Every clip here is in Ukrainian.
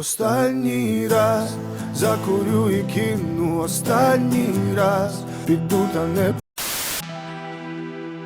Останній раз закурю і кину останній раз піду та не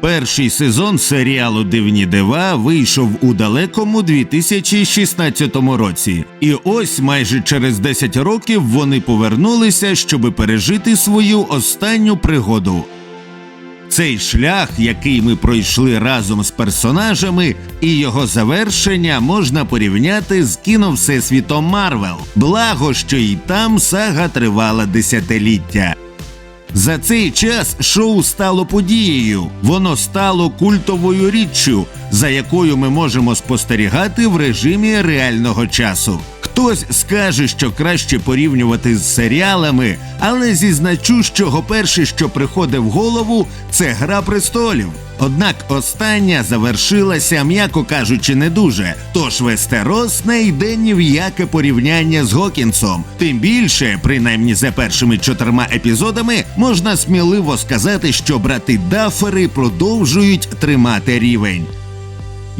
Перший сезон серіалу Дивні дива вийшов у далекому 2016 році. І ось майже через 10 років вони повернулися, щоб пережити свою останню пригоду. Цей шлях, який ми пройшли разом з персонажами, і його завершення можна порівняти з кіно Всесвітом Марвел. Благо, що і там сага тривала десятиліття. За цей час шоу стало подією, воно стало культовою річчю, за якою ми можемо спостерігати в режимі реального часу. Хтось скаже, що краще порівнювати з серіалами, але зізначу, що перше, що приходить в голову, це гра престолів. Однак остання завершилася, м'яко кажучи, не дуже. Тож Вестерос не йде ні в яке порівняння з Гокінсом. Тим більше, принаймні за першими чотирма епізодами, можна сміливо сказати, що брати Дафери продовжують тримати рівень.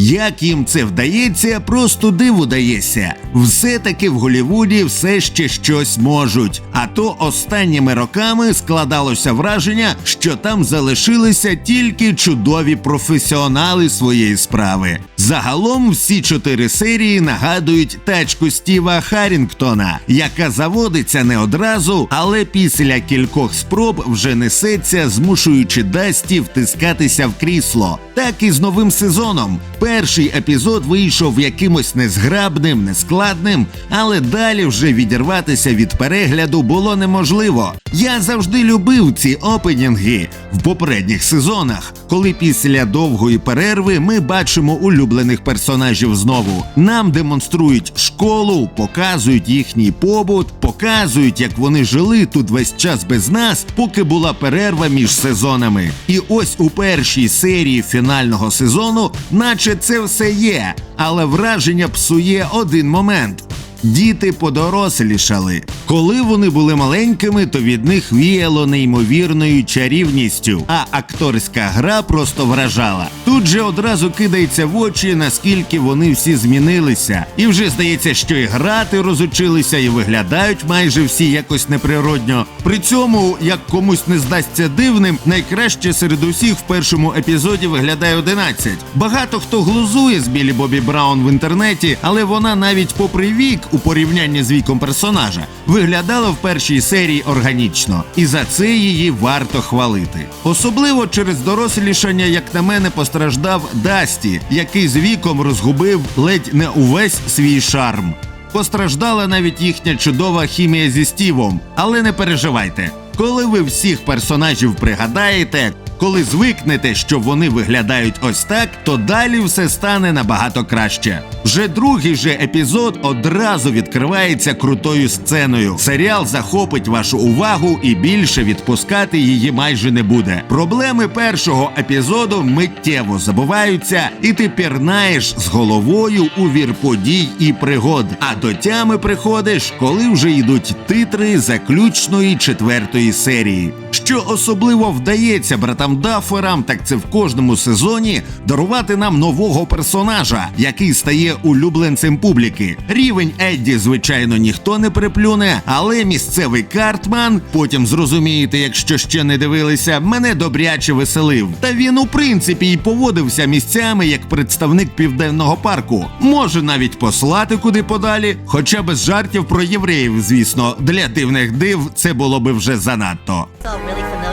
Як їм це вдається, просто диву дається. Все-таки в Голівуді все ще щось можуть. А то останніми роками складалося враження, що там залишилися тільки чудові професіонали своєї справи. Загалом всі чотири серії нагадують тачку Стіва Харрінгтона, яка заводиться не одразу, але після кількох спроб вже несеться, змушуючи Дасті втискатися в крісло. Так і з новим сезоном. Перший епізод вийшов якимось незграбним, нескладним, але далі вже відірватися від перегляду було неможливо. Я завжди любив ці опенінги в попередніх сезонах, коли після довгої перерви ми бачимо улюблених персонажів знову. Нам демонструють школу, показують їхній побут, показують, як вони жили тут весь час без нас, поки була перерва між сезонами. І ось у першій серії фінального сезону, наче це все є, але враження псує один момент. Діти подорослішали. Коли вони були маленькими, то від них віяло неймовірною чарівністю, а акторська гра просто вражала. Тут же одразу кидається в очі, наскільки вони всі змінилися, і вже здається, що і грати розучилися, і виглядають майже всі якось неприродньо. При цьому, як комусь не здасться дивним, найкраще серед усіх в першому епізоді виглядає 11. Багато хто глузує з Білі Бобі Браун в інтернеті, але вона навіть попри вік у порівнянні з віком персонажа виглядала в першій серії органічно, і за це її варто хвалити. Особливо через дорослішання, як на мене, постраждав Дасті, який з віком розгубив ледь не увесь свій шарм. Постраждала навіть їхня чудова хімія зі Стівом, але не переживайте. Коли ви всіх персонажів пригадаєте, коли звикнете, що вони виглядають ось так, то далі все стане набагато краще. Вже другий же епізод одразу відкривається крутою сценою. Серіал захопить вашу увагу і більше відпускати її майже не буде. Проблеми першого епізоду миттєво забуваються, і ти пірнаєш з головою у вір подій і пригод. А до тями приходиш, коли вже йдуть титри заключної четвертої серії. Що особливо вдається братам Даферам, так це в кожному сезоні дарувати нам нового персонажа, який стає улюбленцем публіки. Рівень Едді, звичайно, ніхто не приплюне, але місцевий Картман, потім зрозумієте, якщо ще не дивилися, мене добряче веселив. Та він у принципі й поводився місцями як представник південного парку. Може навіть послати куди подалі, хоча без жартів про євреїв, звісно, для дивних див це було би вже занадто.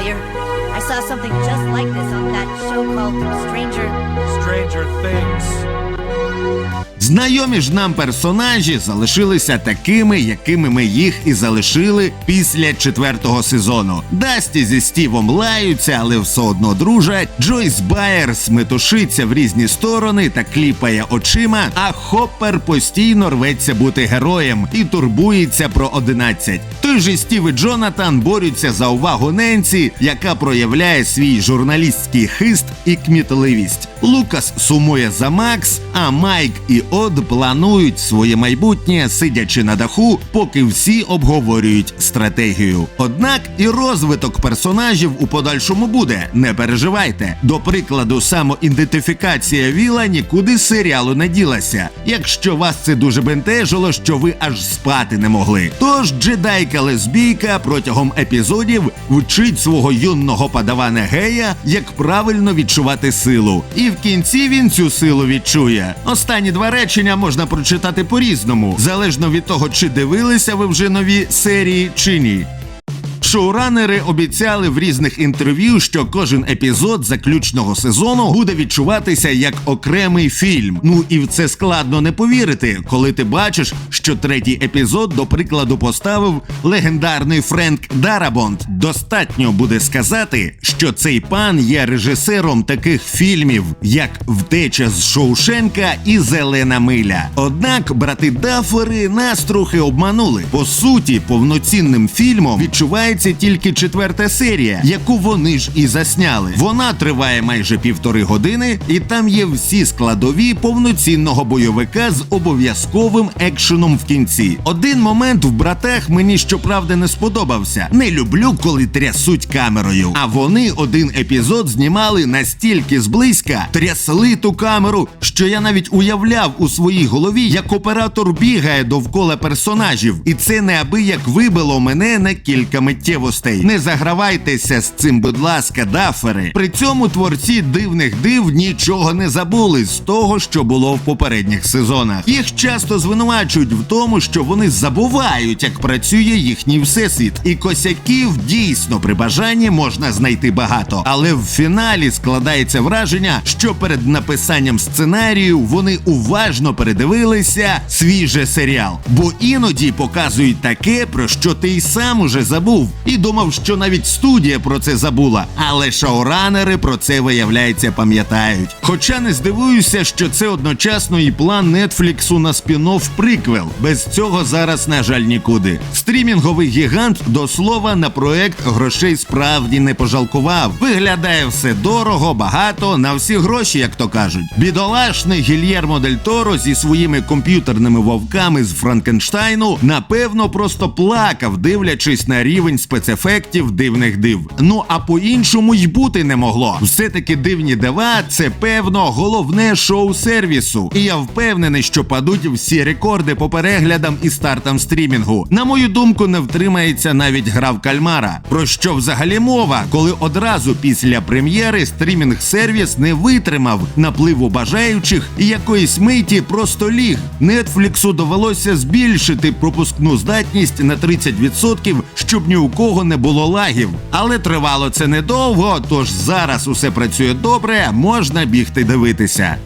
Familiar. I saw something just like this on that show called Stranger. Stranger Things. Знайомі ж нам персонажі залишилися такими, якими ми їх і залишили після четвертого сезону. Дасті зі Стівом лаються, але все одно дружать. Джойс Байерс метушиться в різні сторони та кліпає очима. А Хоппер постійно рветься бути героєм і турбується про 11. Той же Стів і Джонатан борються за увагу Ненсі, яка проявляє свій журналістський хист і кмітливість. Лукас сумує за Макс, а Майк і от планують своє майбутнє, сидячи на даху, поки всі обговорюють стратегію. Однак і розвиток персонажів у подальшому буде. Не переживайте. До прикладу, самоідентифікація Віла нікуди з серіалу не ділася. Якщо вас це дуже бентежило, що ви аж спати не могли. Тож джедайка лесбійка протягом епізодів вчить свого юного падавана гея, як правильно відчувати силу. І в кінці він цю силу відчує. Останні два речення можна прочитати по-різному, залежно від того, чи дивилися ви вже нові серії чи ні. Шоуранери обіцяли в різних інтерв'ю, що кожен епізод заключного сезону буде відчуватися як окремий фільм. Ну і в це складно не повірити, коли ти бачиш, що третій епізод, до прикладу, поставив легендарний Френк Дарабонд. Достатньо буде сказати, що цей пан є режисером таких фільмів, як Втеча з Шоушенка і Зелена миля. Однак брати Даффери нас трохи обманули. По суті, повноцінним фільмом відчувається тільки четверта серія, яку вони ж і засняли. Вона триває майже півтори години, і там є всі складові повноцінного бойовика з обов'язковим екшеном в кінці. Один момент в братах мені щоправда не сподобався. Не люблю, коли трясуть камерою. А вони один епізод знімали настільки зблизька, трясли ту камеру, що я навіть уявляв у своїй голові, як оператор бігає довкола персонажів, і це неабияк вибило мене на кілька миттєвостей. Не загравайтеся з цим, будь ласка, дафери. При цьому творці дивних див нічого не забули з того, що було в попередніх сезонах. Їх часто звинувачують в тому, що вони забувають, як працює їхній всесвіт, і косяків дійсно при бажанні можна знайти багато. Але в фіналі складається враження, що перед написанням сценарію вони уважно передивилися свій же серіал, бо іноді показують таке, про що ти й сам уже забув, і думав, що навіть студія про це забула. Але шоуранери про це виявляється пам'ятають. Хоча не здивуюся, що це одночасно і план Нетфліксу на спін-офф приквел. Без цього зараз, на жаль, нікуди. Стрімінговий гігант до слова на проект грошей справді не пожалкував. Виглядає все дорого, багато, на всі гроші, як то кажуть. Бідолашний Гільєрмо Дель Торо зі своїми комп'ютерними вовками з Франкенштайну напевно просто плакав, дивлячись на рівень спецефектів дивних див. Ну а по-іншому й бути не могло. Все-таки дивні дива це певно головне шоу сервісу. І я впевнений, що падуть всі рекорди по переглядам і стартам стрімінгу. На мою думку, не втримається навіть гра в кальмара. Про що взагалі мова, коли одразу після прем'єри стрімінг сервіс не витримав напливу бажаючих і якоїсь миті просто ліг. Нетфліксу довелося збільшити пропускну здатність на 30%, щоб ні у кого не було лагів. Але тривало це недовго, тож зараз усе працює добре, можна бігти дивитися.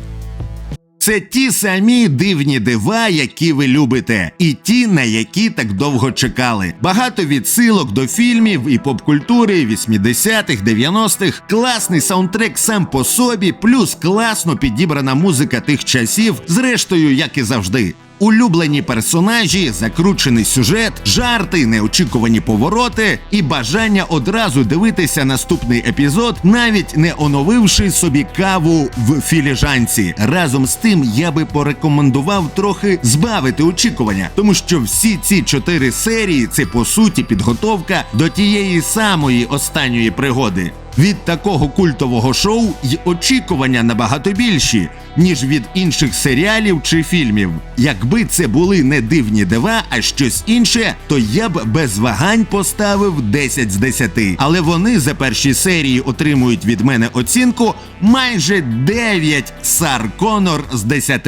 Це ті самі дивні дива, які ви любите, і ті, на які так довго чекали. Багато відсилок до фільмів і попкультури 80-х, 90-х, класний саундтрек сам по собі, плюс класно підібрана музика тих часів, зрештою, як і завжди. Улюблені персонажі, закручений сюжет, жарти, неочікувані повороти і бажання одразу дивитися наступний епізод, навіть не оновивши собі каву в філіжанці. Разом з тим я би порекомендував трохи збавити очікування, тому що всі ці чотири серії це по суті підготовка до тієї самої останньої пригоди. Від такого культового шоу й очікування набагато більші, ніж від інших серіалів чи фільмів. Якби це були не дивні дива, а щось інше, то я б без вагань поставив 10 з 10. Але вони за перші серії отримують від мене оцінку майже 9 Сар Конор з 10.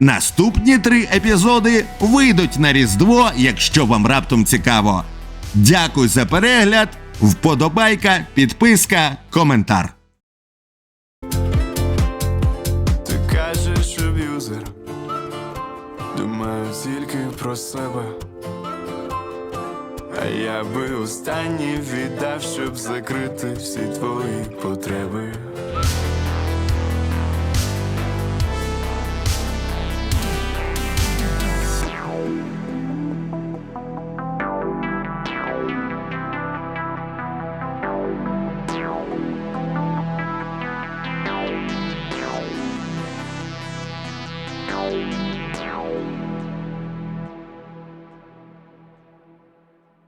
Наступні три епізоди вийдуть на Різдво, якщо вам раптом цікаво. Дякую за перегляд, вподобайка, підписка, коментар. Ти кажеш аб'юзер, думаю тільки про себе. А я би останній віддав, щоб закрити всі твої потреби.